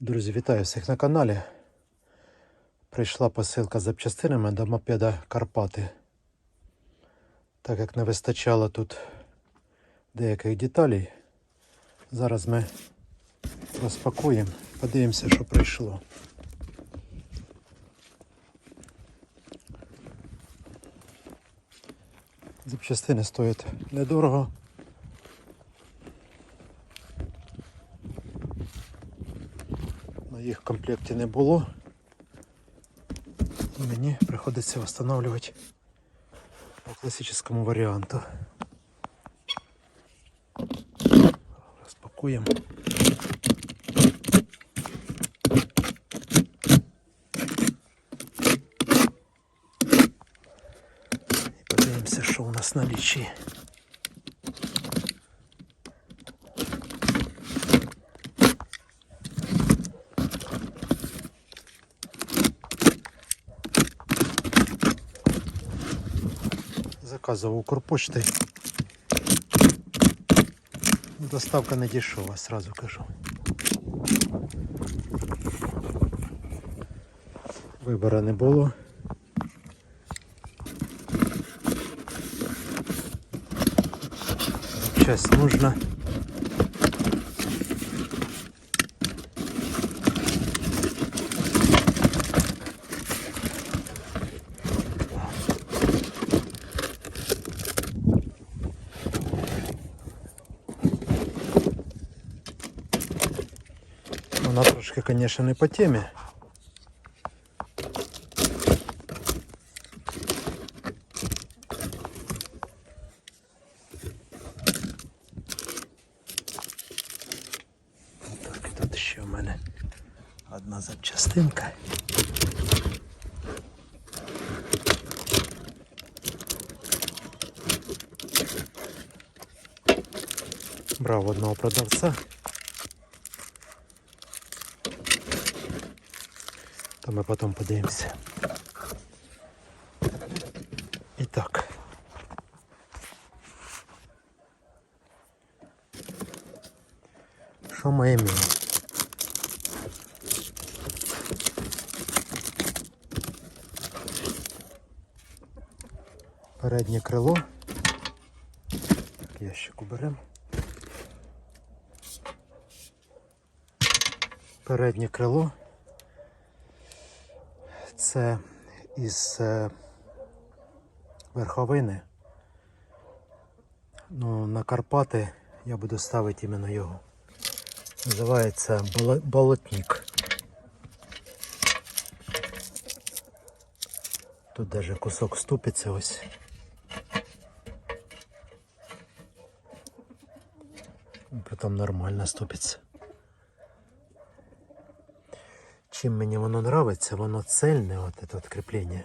Друзі, вітаю всіх на каналі. Прийшла посилка з запчастинами до мопеда Карпати. Так як не вистачало тут деяких деталей, зараз ми розпакуємо, подивимося, що прийшло. Запчастини стоять недорого. комплекті не було. І мені приходиться встановлювати по класичному варіанту. Розпакуємо. І подивимося, що у нас на лічі. Заказував Укрпочтой. Доставка не дешева, сразу кажу. Вибору не було. Часть нужна. Вона трошки, конечно, не по темі. Так, тут ще в одна запчастинка. Брав одного продавця. ми потім подивимося. І так. Що ми маємо? Переднє крило. Так, Ящик уберемо. Переднє крило. Це із е, верховини. Ну, на Карпати я буду ставити іменно його. Називається болотник. Тут даже кусок ступиться ось. Потім нормально ступиться. Чим мені воно нравиться, воно цельне, от це от кріплення.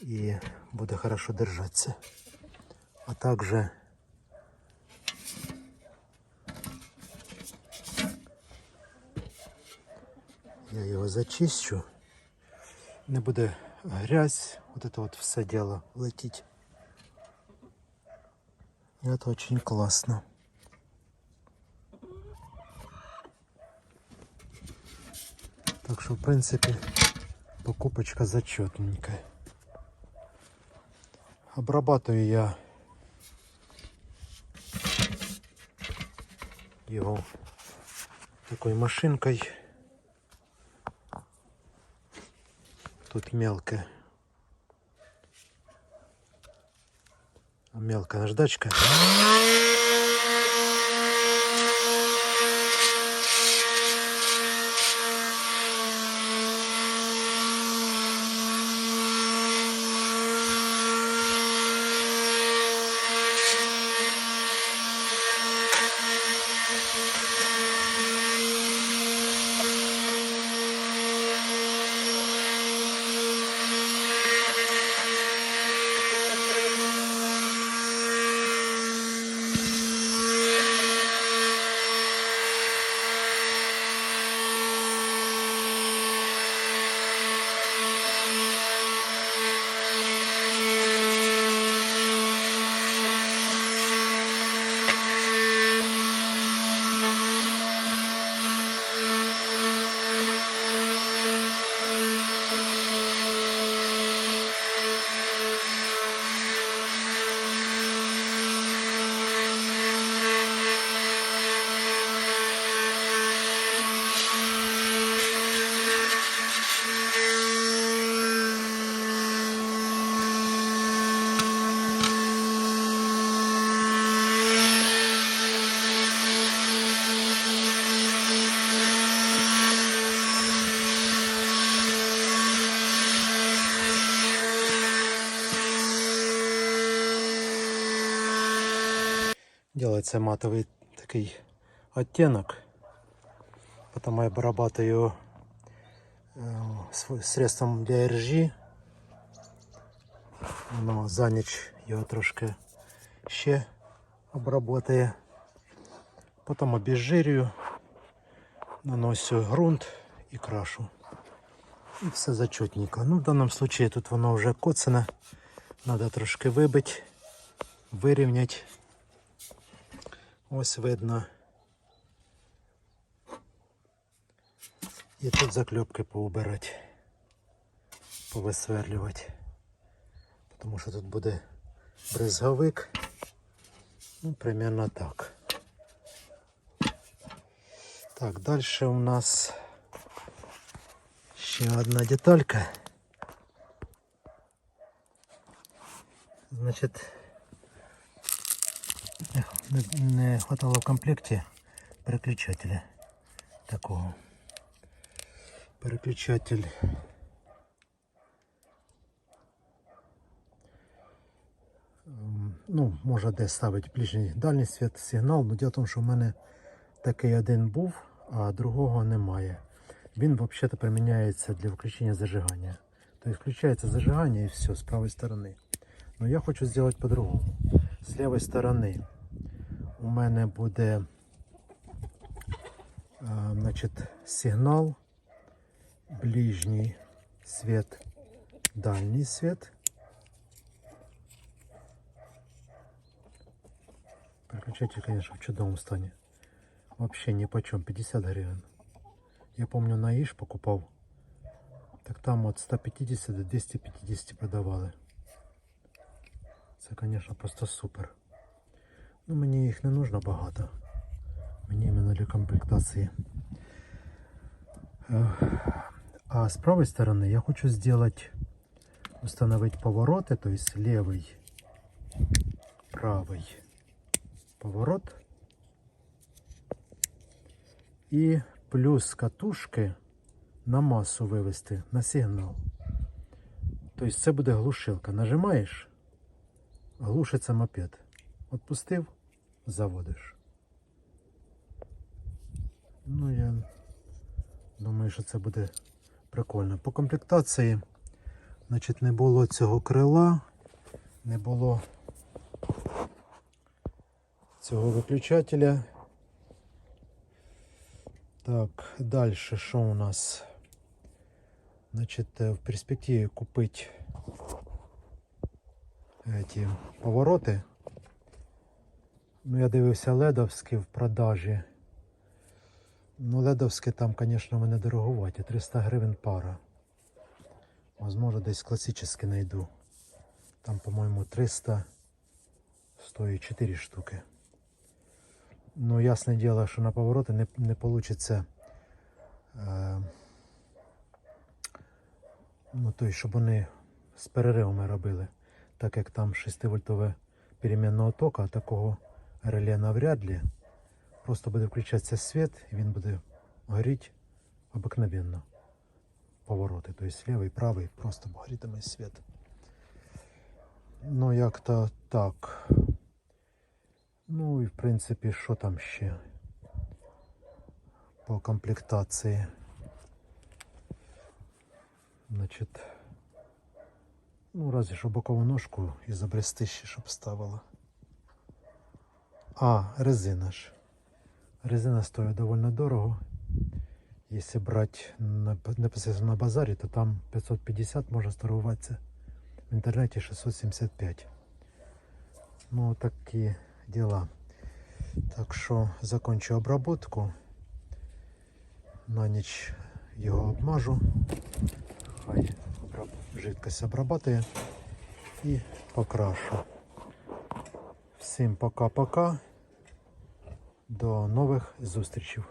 І буде хорошо держатися. А также я його зачищу. Не буде грязь, вот это вот все дело летіть. І це очень класно. Так что, в принципе, покупочка зачетненькая. Обрабатываю я его такой машинкой. Тут мелкая. А Мелкая наждачка. Делается матовий такий оттенок. Потом я обрабатываю э, средством для РЖ. Воно за ніч його трошки ще обработає. Потім обезжирюю, наношу ґрунт і крашу. І все зачетненько. Ну, в даному випадку тут воно вже коцане. Треба трошки вибити, вирівняти. Ось видно. І тут заклепки поубирати, повисверлювати. Тому що тут буде бризговик. Ну, примерно так. Так, далі у нас ще одна деталька. Значить, не, хватало в комплекті переключателя такого. Переключатель ну, може десь ставити ближній дальній світ сигнал, але діло в тому, що в мене такий один був, а другого немає. Він взагалі приміняється для включення зажигання. Тобто включається зажигання і все з правої сторони. Но я хочу зробити по-другому. З лівої сторони у мене буде а, значить, сигнал, ближній світ, дальній світ. Переключатель, конечно, в чудовому стані. Вообще ни почем, 50 гривен. Я помню на Иш покупал. Так там от 150 до 250 продавали. Це, конечно, просто супер. Ну, мені їх не нужно багато. Мені іменно для комплектації. Ех, А с правой стороны я хочу сделать, установить повороты, то есть левый, правый поворот. І плюс катушки на масу вивести на сигнал. Тобто це буде глушилка. Нажимаєш, глушиться мопед. Отпустив, заводиш. Ну, я думаю, що це буде прикольно. По комплектації, значить, не було цього крила, не було цього виключателя. Так, далі що у нас? Значить, е, в перспективі купити ці повороти. Ну, я дивився ледовські в продажі. Ну, ледовські там, звісно, мене дороговаті. 300 гривень пара. Возможно, десь класичні знайду. Там, по-моєму, 300 стоїть 4 штуки. Ну, ясне діло, що на повороти не, не вийде. Е, ну, той, щоб вони з переривами робили. Так як там 6-вольтове перемінного тока, такого реле навряд ли. Просто буде включатися світ і він буде горіти обикновенно. Повороти. Тобто лівий, правий, просто горітиме світ. Ну, як-то так. Ну і в принципі, що там ще по комплектації. Значить, ну, разве що бокову ножку ізобрести ще, щоб ставила. А, резина ж. Резина стоїть доволі дорого. Якщо брати непосредственно на базарі, то там 550 може торгуватися. В інтернеті 675. Ну, такі дела. Так що закончу обработку. На ніч його обмажу. Хай жидкость обрабатує і покрашу. Всім пока-пока. До нових зустрічей.